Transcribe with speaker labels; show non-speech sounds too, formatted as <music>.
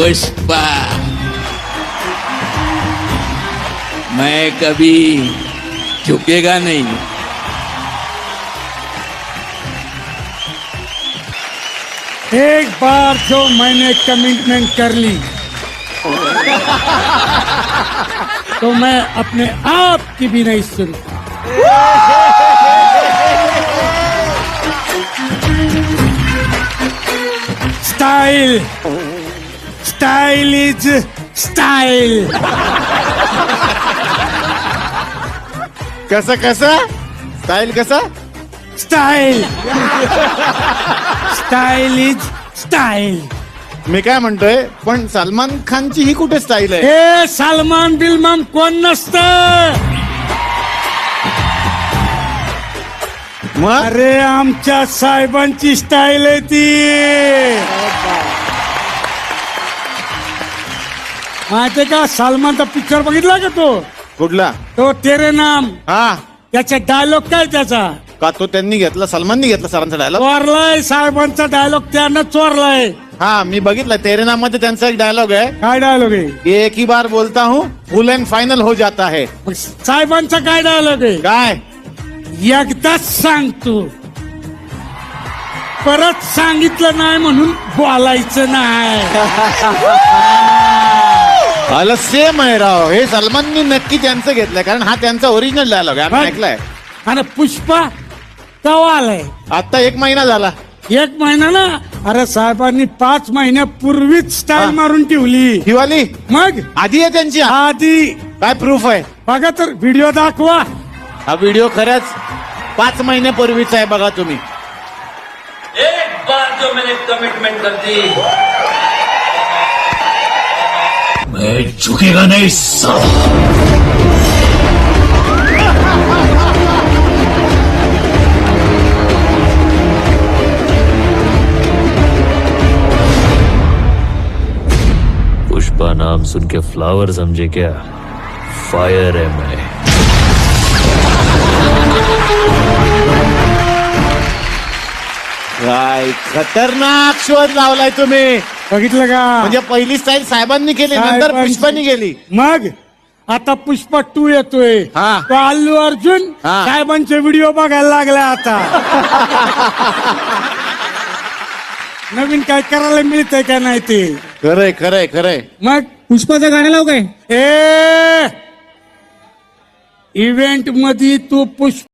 Speaker 1: पुष्पा मैं कभी झुकेगा नहीं।
Speaker 2: एक बार जो मैंने कमिटमेंट कर ली तो मैं अपने आप की भी नहीं सुनता स्टाइल स्टाइल इज स्टाइल
Speaker 3: कसं कसं? स्टाईल कसं?
Speaker 2: स्टाइल स्टाइल इज स्टाइल
Speaker 3: मी काय म्हणतोय पण सलमान खानची ही कुठे स्टाईल आहे?
Speaker 2: हे सलमान बिलमान कोण नसत?
Speaker 3: मग?
Speaker 2: अरे आमच्या साहेबांची स्टाईल आहे ती. माहितीये का? सलमानचा पिक्चर बघितला का तो?
Speaker 3: कुठला?
Speaker 2: तो तेरे नाम.
Speaker 3: हा.
Speaker 2: त्याचा डायलॉग काय त्याचा?
Speaker 3: का तो त्यांनी घेतला? सलमाननी घेतला सरांचा डायलॉग
Speaker 2: चोरलाय साहेबांचा डायलॉग त्यानं चोरलाय.
Speaker 3: हा मी बघितलं. तेरे नाममध्ये त्यांचा एक डायलॉग आहे.
Speaker 2: काय डायलॉग आहे?
Speaker 3: एक ही बार बोलता हूँ फुल अँड फायनल हो जाता है.
Speaker 2: मग साहेबांचा काय डायलॉग आहे?
Speaker 3: काय?
Speaker 2: एकदाच सांग तू. परत सांगितलं नाही म्हणून बोलायचं नाही. <laughs>
Speaker 3: आलं सेम आहे राव. हे सलमाननी नक्की त्यांचं घेतलंय कारण हा त्यांचा ओरिजिनल डायलॉग आहे. आम्ही ऐकलाय.
Speaker 2: आणि पुष्पा कवा आलाय.
Speaker 3: आता एक महिना झाला.
Speaker 2: एक महिना ना? अरे साहेबांनी पाच महिन्यापूर्वीच स्टाईल
Speaker 3: हा.
Speaker 2: मारून ठेवली.
Speaker 3: हिवाली?
Speaker 2: मग?
Speaker 3: आधी आहे त्यांची?
Speaker 2: आधी.
Speaker 3: काय प्रूफ आहे?
Speaker 2: बघा तर व्हिडिओ दाखवा.
Speaker 3: हा व्हिडिओ खरंच पाच महिन्यापूर्वीचा आहे बघा तुम्ही.
Speaker 4: एक बार जो मैंने कमिटमेंट कर दी
Speaker 1: मैं झुकेगा नहीं साला
Speaker 5: पुष्पा नाम सुन के फ्लावर समझे क्या? फायर है मैं
Speaker 3: काय खतरनाक शोध लावलाय तुम्ही.
Speaker 2: बघितलं का?
Speaker 3: म्हणजे पहिली स्टाईल साहेबांनी केली नंतर
Speaker 2: साहेबांची.
Speaker 3: पुष्पानी गेली
Speaker 2: मग आता पुष्पा टू येतोय.
Speaker 3: हा.
Speaker 2: तो अल्लू अर्जुन
Speaker 3: हा.
Speaker 2: साहेबांचे व्हिडिओ बघायला लागला आता. नवीन काय करायला मिळतंय का नाही ते?
Speaker 3: खरंय खरंय खरंय.
Speaker 2: मग?
Speaker 6: पुष्पाचं गाणं लाव काय?
Speaker 2: ए! इव्हेंटमध्ये तू पुष्प